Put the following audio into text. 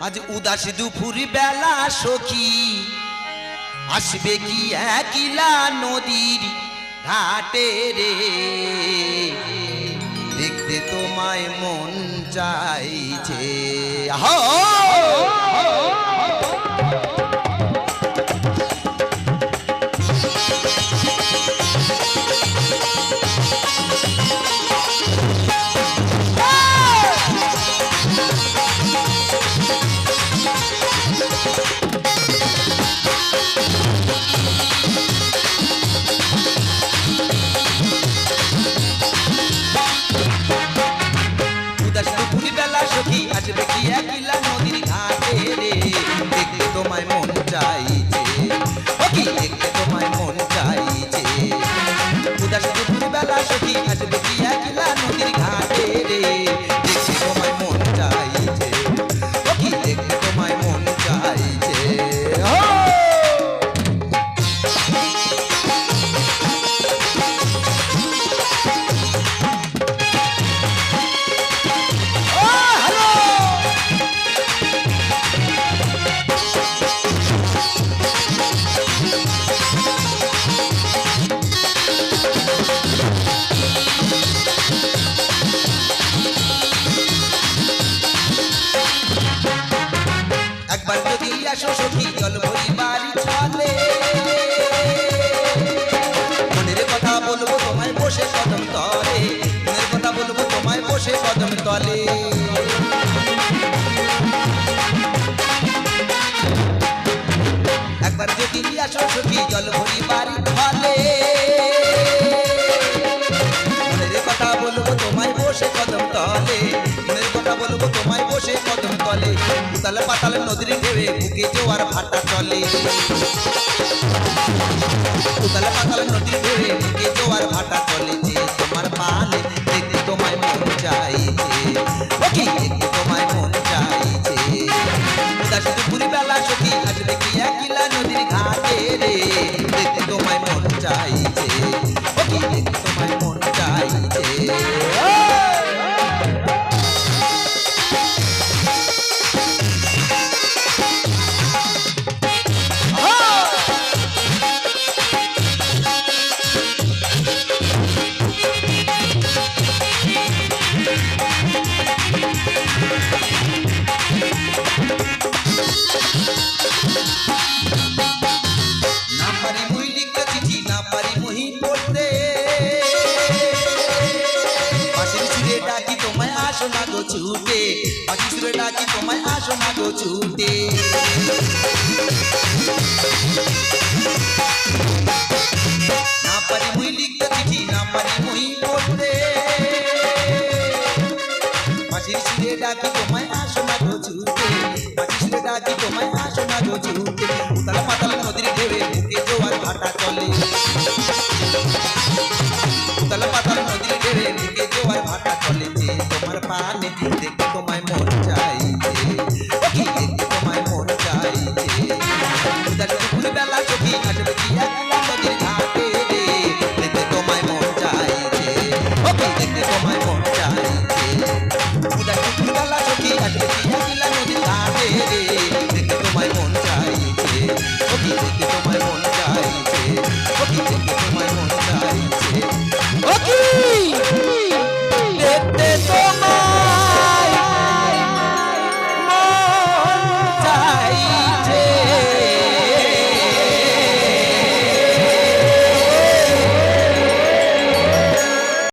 আজ উদাস দুপুর বেলা সখী। আসবে কি একলা নদীর ঘাটে রে? দেখতে তোমায় মন চাইছে। আহো! উদাস কথা বলব তোমায় বসে কদম তলে। মনের কথা বলব বসে কদম তলে। একবার যদি আসো সখী জল ভরি বাড়ি মনের কথা বলব তোমায় বসে কদম তলে। মনের কথা বলব তোমায় বসে কদম তলে। উতালে পাতালে নদীর ঢেবে বুকে জোয়ার ভাটা চলে। উতালে পাতালে নদীর ঢেবে বুকে জোয়ার ভাটা চলে যে তোমার পালে দেখতে তোমায় মন চাইছে। ও কি দেখতে তোমায় মন চাইছে। উদাস দুপুরি বেলা সখী আসবে কি একলা নদীর ঘাটে রে দেখতে তোমায় মন চাইছে। কি তোমায় আসো না গো ছুতে না পারি মুই লিখতে চিঠি না পারি মুই পড়তে মাঝির সুরে ডাকি তোমায় আসো না গো ছুতে মাঝির সুরে ডাকি তোমায় আসো না গো ছুতে উতাল পাতাল নদীর ঢেউয়ে বুকে জোয়ার ভাটা চলে উতাল পাতাল নদীর ঢেউয়ে বুকে জোয়ার ভাটা চলে যে তোমার পানে দেখতে